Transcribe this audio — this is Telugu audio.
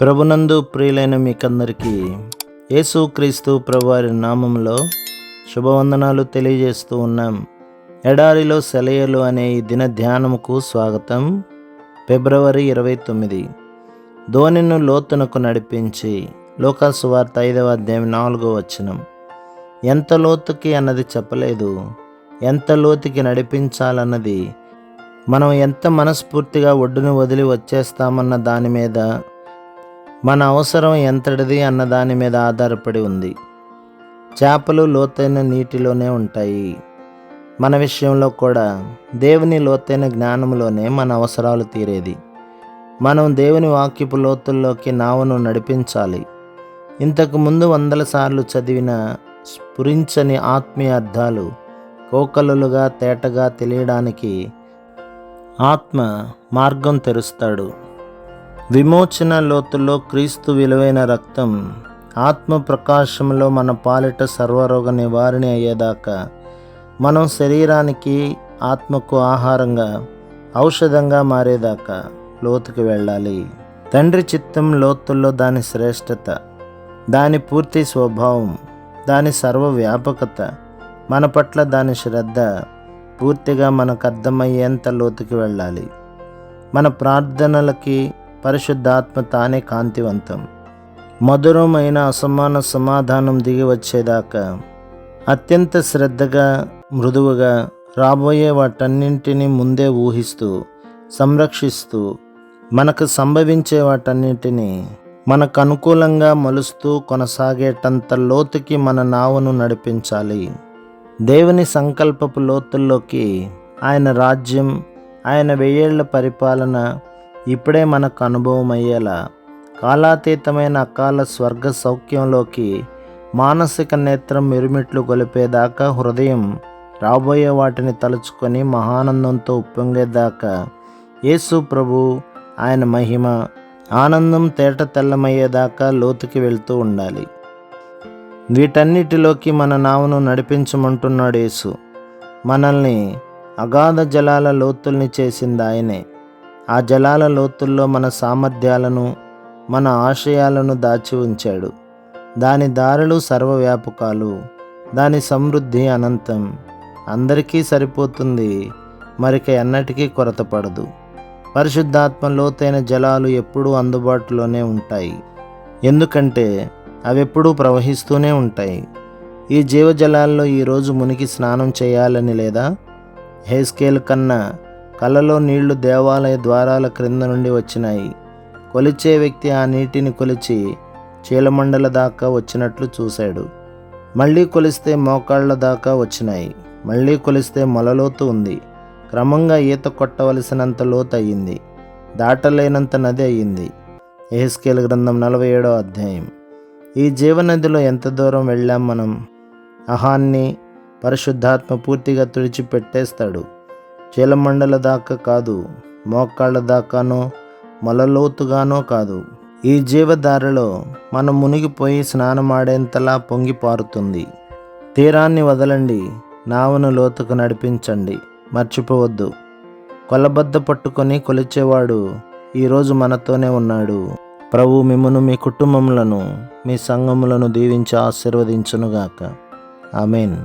ప్రభునందు ప్రియులైన మీకందరికీ యేసుక్రీస్తు ప్రభువారి నామంలో శుభవందనాలు తెలియజేస్తూ ఉన్నాం. ఎడారిలో సెలయలు అనే ఈ దిన ధ్యానముకు స్వాగతం. ఫిబ్రవరి ఇరవై తొమ్మిది. ధోనిను లోతునకు నడిపించి లోకాసు వార్త ఐదవ అధ్యాయం నాలుగో వచనం. ఎంత లోతుకి అన్నది చెప్పలేదు. ఎంత లోతుకి నడిపించాలన్నది మనం ఎంత మనస్ఫూర్తిగా ఒడ్డును వదిలి వచ్చేస్తామన్న దాని మీద మన అవసరం ఎంతటిది అన్న దాని మీద ఆధారపడి ఉంది. చేపలు లోతైన నీటిలోనే ఉంటాయి. మన విషయంలో కూడా దేవుని లోతైన జ్ఞానంలోనే మన అవసరాలు తీరేది. మనం దేవుని వాక్యపు లోతుల్లోకి నావను నడిపించాలి. ఇంతకు ముందు వందల సార్లు చదివిన స్ఫురించని ఆత్మీయ అర్థాలు కోకలులుగా తేటగా తెలియడానికి ఆత్మ మార్గం తెరుస్తాడు. విమోచన లోతుల్లో క్రీస్తు విలువైన రక్తం ఆత్మ ప్రకాశంలో మన పాలిట సర్వరోగ నివారణ అయ్యేదాకా మనం శరీరానికి ఆత్మకు ఆహారంగా ఔషధంగా మారేదాకా లోతుకి వెళ్ళాలి. తండ్రి చిత్తం లోతుల్లో దాని శ్రేష్టత దాని పూర్తి స్వభావం దాని సర్వవ్యాపకత మన పట్ల దాని శ్రద్ధ పూర్తిగా మనకు అర్థమయ్యేంత లోతుకి వెళ్ళాలి. మన ప్రార్థనలకి పరిశుద్ధాత్మ తానే కాంతివంతం. మధురమైన అసమాన సమాధానం దిగి వచ్చేదాకా అత్యంత శ్రద్ధగా మృదువుగా రాబోయే వాటన్నింటినీ ముందే ఊహిస్తూ సంరక్షిస్తూ మనకు సంభవించే వాటన్నింటినీ మనకు అనుకూలంగా మలుస్తూ కొనసాగేటంత లోతుకి మన నావను నడిపించాలి. దేవుని సంకల్పపు లోతుల్లోకి ఆయన రాజ్యం ఆయన వెయ్యేళ్ళ పరిపాలన ఇప్పుడే మనకు అనుభవం అయ్యేలా కాలాతీతమైన అకాల స్వర్గ సౌఖ్యంలోకి మానసిక నేత్రం మిరుమిట్లు గొలిపేదాకా హృదయం రాబోయే వాటిని తలుచుకొని మహానందంతో ఉప్పొంగేదాకా యేసు ప్రభు ఆయన మహిమ ఆనందం తేట తెల్లమయ్యేదాకా లోతుకి వెళ్తూ ఉండాలి. వీటన్నిటిలోకి మన నావను నడిపించమంటున్నాడు యేసు. మనల్ని అగాధ జలాల లోతుల్ని చేసింది ఆయనే. ఆ జలాల లోతుల్లో మన సామర్థ్యాలను మన ఆశయాలను దాచి ఉంచాడు. దాని దారులు సర్వవ్యాపకాలు దాని సమృద్ధి అనంతం. అందరికీ సరిపోతుంది మరిక ఎన్నటికీ కొరత పడదు. పరిశుద్ధాత్మ లోతైన జలాలు ఎప్పుడూ అందుబాటులోనే ఉంటాయి. ఎందుకంటే అవి ఎప్పుడూ ప్రవహిస్తూనే ఉంటాయి. ఈ జీవజలాల్లో ఈరోజు మునిగి స్నానం చేయాలని లేదా? హేస్కేల్ కన్నా కళ్ళలో నీళ్ళు దేవాలయ ద్వారాల క్రింద నుండి వచ్చినాయి. కొలిచే వ్యక్తి ఆ నీటిని కొలిచి చీలమండల దాకా వచ్చినట్లు చూశాడు. మళ్ళీ కొలిస్తే మోకాళ్ళ దాకా వచ్చినాయి. మళ్ళీ కొలిస్తే మొలలోతు ఉంది. క్రమంగా ఈత కొట్టవలసినంత లోతు అయ్యింది దాటలేనంత నది అయ్యింది ఎహెస్కేల్ గ్రంథం నలభై ఏడో అధ్యాయం. ఈ జీవనదిలో ఎంత దూరం వెళ్ళాం మనం? అహాన్ని పరిశుద్ధాత్మ పూర్తిగా తుడిచి పెట్టేస్తాడు చీలమండల దాకా కాదు మోకాళ్ళ దాకానో మొలలోతుగానో కాదు. ఈ జీవధారలో మనం మునిగిపోయి స్నానమాడేంతలా పొంగి పారుతుంది. తీరాన్ని వదలండి నావను లోతుకు నడిపించండి. మర్చిపోవద్దు. కొలబద్ద పట్టుకొని కొలిచేవాడు ఈరోజు మనతోనే ఉన్నాడు. ప్రభు మిమ్మను మీ కుటుంబములను మీ సంఘములను దీవించి ఆశీర్వదించునుగాక. ఆమెన్.